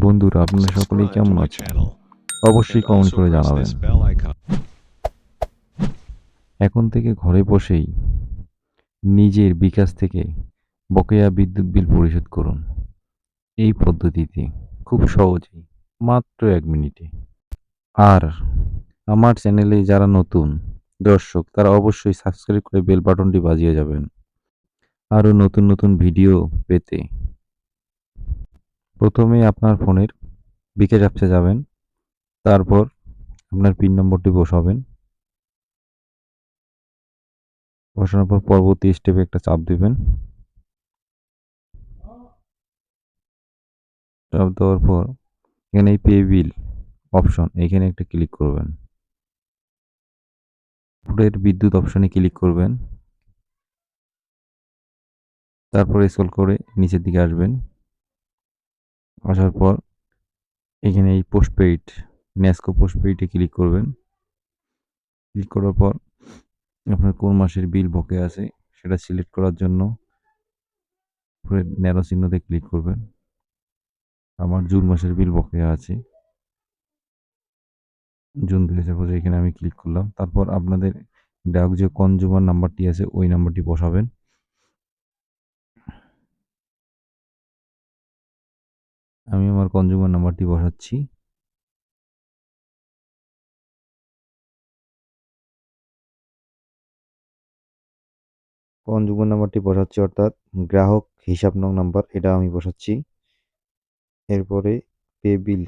বন্ধুরা আপনারা সকলেই কেমন আছেন? অবশ্যই কমেন্ট করে জানাবেন. এখন থেকে ঘরে বসেই নিজের বিকাশ থেকে বকেয়া বিদ্যুৎ বিল পরিশোধ করুন। এই পদ্ধতিতে খুব সহজেই মাত্র এক মিনিটে। আর আমার চ্যানেলে যারা নতুন দর্শক তারা অবশ্যই সাবস্ক্রাইব করে বেল বাটনটি বাজিয়ে যাবেন। আরও নতুন নতুন ভিডিও পেতে প্রথমে আপনার ফোনের বিকাশ অ্যাপসে যাবেন, তারপর আপনার পিন নম্বরটি বসাবেন। বসানোর পর পরবর্তী স্টেপে একটা চাপ দিবেন। চাপ দেওয়ার পর এখানে এই পে বিল অপশন এখানে একটা ক্লিক করবেন। উপরের বিদ্যুৎ অপশনে ক্লিক করবেন। তারপর স্কল করে নিচের দিকে আসবেন। আসার পর এখানে এই পোস্টপেইড ন্যাসকো পোস্টপেইডে ক্লিক করবেন। ক্লিক করার পর আপনার কোন মাসের বিল বকে আছে সেটা সিলেক্ট করার জন্য ন্যারো চিহ্নতে ক্লিক করবেন। আমার জুন মাসের বিল বকেয়া আছে। জুন দুই হাজার পঁচিশ এখানে আমি ক্লিক করলাম। তারপর আপনাদের গ্রাহক যে কনজিউমার নাম্বারটি আছে, ওই নাম্বারটি বসাবেন। আমি আমার কনজিউমার নাম্বারটি বসাচ্ছি। কনজিউমার নাম্বারটি বসাচ্ছি অর্থাৎ গ্রাহক হিসাব নং নাম্বার এটা আমি বসাচ্ছি। এরপরে পে বিল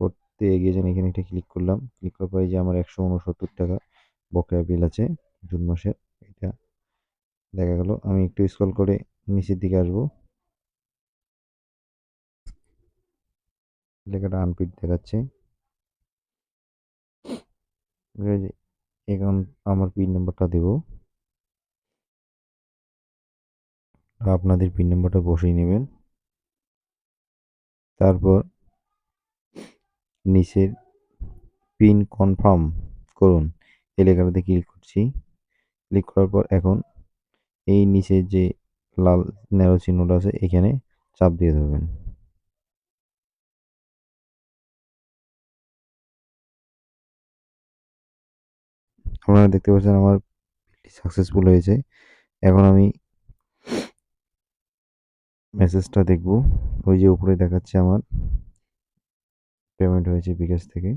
করতে এগিয়ে যান এখানে একটা ক্লিক করলাম ক্লিক করার পরে যে আমার একশো উনসত্তর টাকা বকেয়া বিল আছে জুন মাসের, এটা দেখা গেল। আমি একটু স্ক্রল করে নিচের দিকে আসব। লেখাটা আনপিড দেখাচ্ছে। এখন আমার পিন নাম্বারটা দেব। আপনাদের পিন নাম্বারটা বসিয়ে নেবেন। তারপর নিচের পিন কনফার্ম করুন। এই লেখাটাতে ক্লিক করছি। ক্লিক করার পর এখন এই নিচে যে লাল, ন্যারো চিহ্নটা আছে, এখানে চাপ দিয়ে ধরবেন। আপনারা দেখতে পাচ্ছেন আমার সাকসেসফুল হয়েছে। এখন আমি মেসেজটা দেখব। ওই যে উপরে দেখাচ্ছে আমার পেমেন্ট হয়েছে বিকাশ থেকে।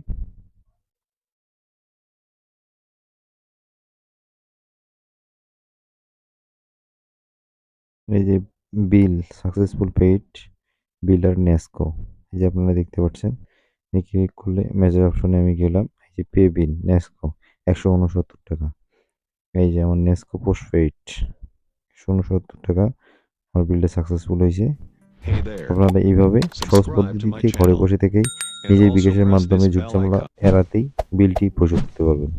এই যে bill successful paid builder NESCO এই যে আপনারা দেখতে পাচ্ছেন। ক্লিক করলে মেজার অপশনে আমি গেলাম। এই যে পে বিল নেসকো একশো উনসত্তর টাকা। এই যে আমার নেস্কো পোস্ট পেইড একশো উনসত্তর টাকা। আমার বিলটা সাকসেসফুল হয়েছে। আপনারা এইভাবে সহজ পদ্ধতিতে ঘরে বসে থেকেই নিজের বিকাশের মাধ্যমে this ঝুট bell এড়াতেই বিলটি পরিশোধ করতে পারবেন।